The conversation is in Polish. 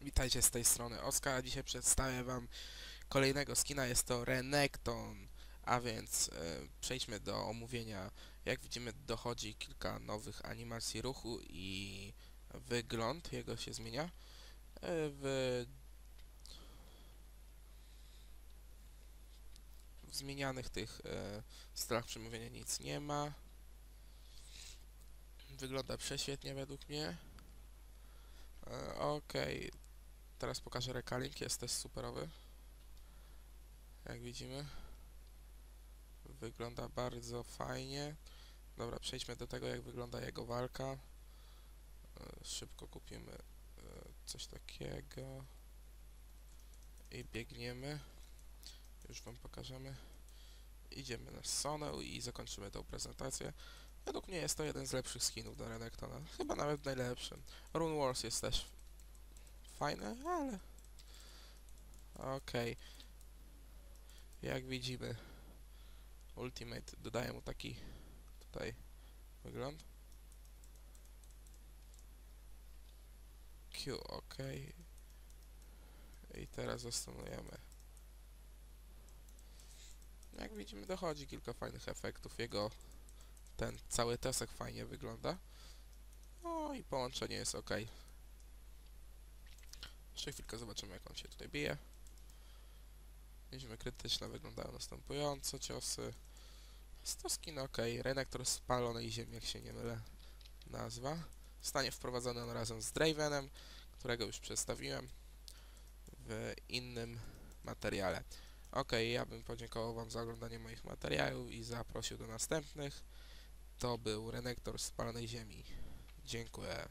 Witajcie z tej strony Oskar, dzisiaj przedstawię wam kolejnego skina, jest to Renekton, a więc e, przejdźmy do omówienia. Jak widzimy dochodzi kilka nowych animacji ruchu i wygląd jego się zmienia. E, w w zmienianych tych e, strach przemówienia nic nie ma. Wygląda prześwietnie według mnie. E, Okej, teraz pokażę rekalink, jest też superowy. Jak widzimy. Wygląda bardzo fajnie. Dobra, przejdźmy do tego, jak wygląda jego walka. E, Szybko kupimy e, coś takiego. I biegniemy. Już wam pokażemy. Idziemy na Sonę i zakończymy tą prezentację. Według mnie jest to jeden z lepszych skinów do Renektona. Chyba nawet najlepszy. Rune Wars jest też fajne, ale... Okej. Jak widzimy, Ultimate dodaje mu taki tutaj wygląd. Q, ok. I teraz zastanujemy. Jak widzimy, dochodzi kilka fajnych efektów. Jego ten cały tesek fajnie wygląda. No i połączenie jest ok. Jeszcze chwilkę zobaczymy, jak on się tutaj bije. Liczby krytyczne wyglądają następująco, ciosy. Jest to skin ok. Renektor spalonej ziemi, jak się nie mylę, nazwa. Zostanie wprowadzony on razem z Dravenem, którego już przedstawiłem w innym materiale. Ok, ja bym podziękował Wam za oglądanie moich materiałów i zaprosił do następnych. To był Renektor spalonej ziemi. Dziękuję.